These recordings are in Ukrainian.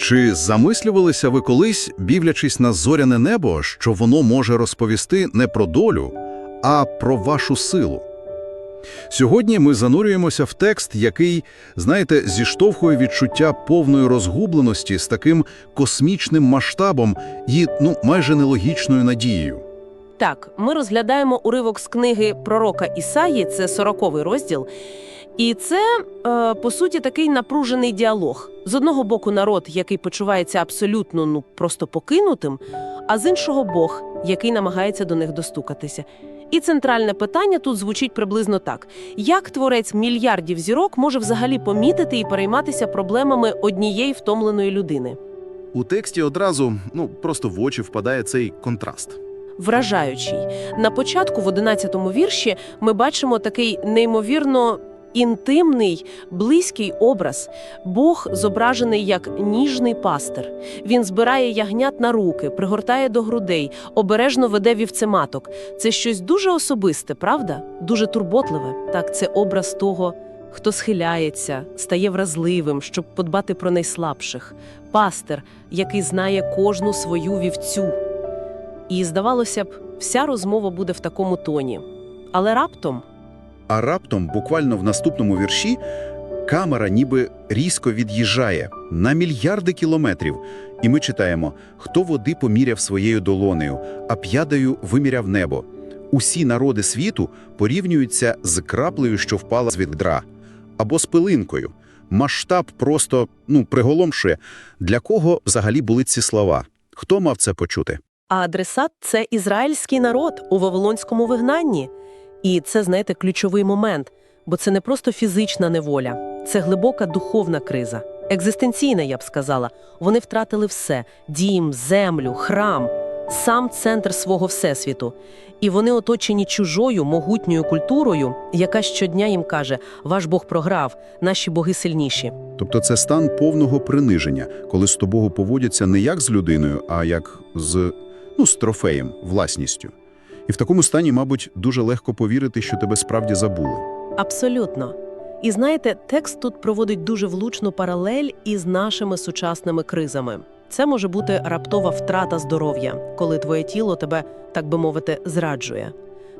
Чи замислювалися ви колись, бівлячись на зоряне небо, що воно може розповісти не про долю, а про вашу силу? Сьогодні ми занурюємося в текст, який, знаєте, зіштовхує відчуття повної розгубленості з таким космічним масштабом і, ну, майже нелогічною надією. Так, ми розглядаємо уривок з книги пророка Ісаї, це 40-й розділ. І це, е, по суті, такий напружений діалог. З одного боку, народ, який почувається абсолютно ну просто покинутим, а з іншого Бог, який намагається до них достукатися. І центральне питання тут звучить приблизно так: як творець мільярдів зірок може взагалі помітити і перейматися проблемами однієї втомленої людини? У тексті одразу ну просто в очі впадає цей контраст. вражаючий. На початку, в 11-му вірші, ми бачимо такий неймовірно інтимний, близький образ. Бог зображений як ніжний пастир. Він збирає ягнят на руки, пригортає до грудей, обережно веде вівцематок. Це щось дуже особисте, правда? Дуже турботливе. Так, це образ того, хто схиляється, стає вразливим, щоб подбати про найслабших. Пастир, який знає кожну свою вівцю. І, здавалося б, вся розмова буде в такому тоні. Але раптом А раптом, буквально в наступному вірші, камера ніби різко від'їжджає на мільярди кілометрів, і ми читаємо: хто води поміряв своєю долонею, а п'ядою виміряв небо. Усі народи світу порівнюються з краплею, що впала з відра, або з пилинкою. Масштаб просто ну приголомшує. Для кого взагалі були ці слова? Хто мав це почути? а адресат це ізраїльський народ у вавилонському вигнанні. І це, знаєте, ключовий момент, бо це не просто фізична неволя, це глибока духовна криза. Екзистенційна, я б сказала. Вони втратили все: дім, землю, храм, сам центр свого всесвіту. І вони оточені чужою могутньою культурою, яка щодня їм каже: ваш Бог програв, наші боги сильніші. Тобто це стан повного приниження, коли з тобою поводяться не як з людиною, а як з, ну, з трофеєм, власністю. І в такому стані, мабуть, дуже легко повірити, що тебе справді забули. Абсолютно. І знаєте, текст тут проводить дуже влучну паралель із нашими сучасними кризами. Це може бути раптова втрата здоров'я, коли твоє тіло тебе, так би мовити, зраджує,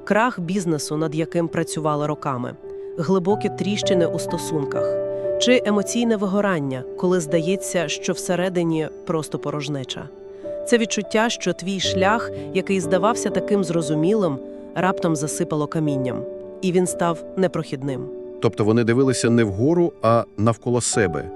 крах бізнесу, над яким працювали роками, глибокі тріщини у стосунках, чи емоційне вигорання, коли здається, що всередині просто порожнеча. Це відчуття, що твій шлях, який здавався таким зрозумілим, раптом засипало камінням, і він став непрохідним. Тобто вони дивилися не вгору, а навколо себе,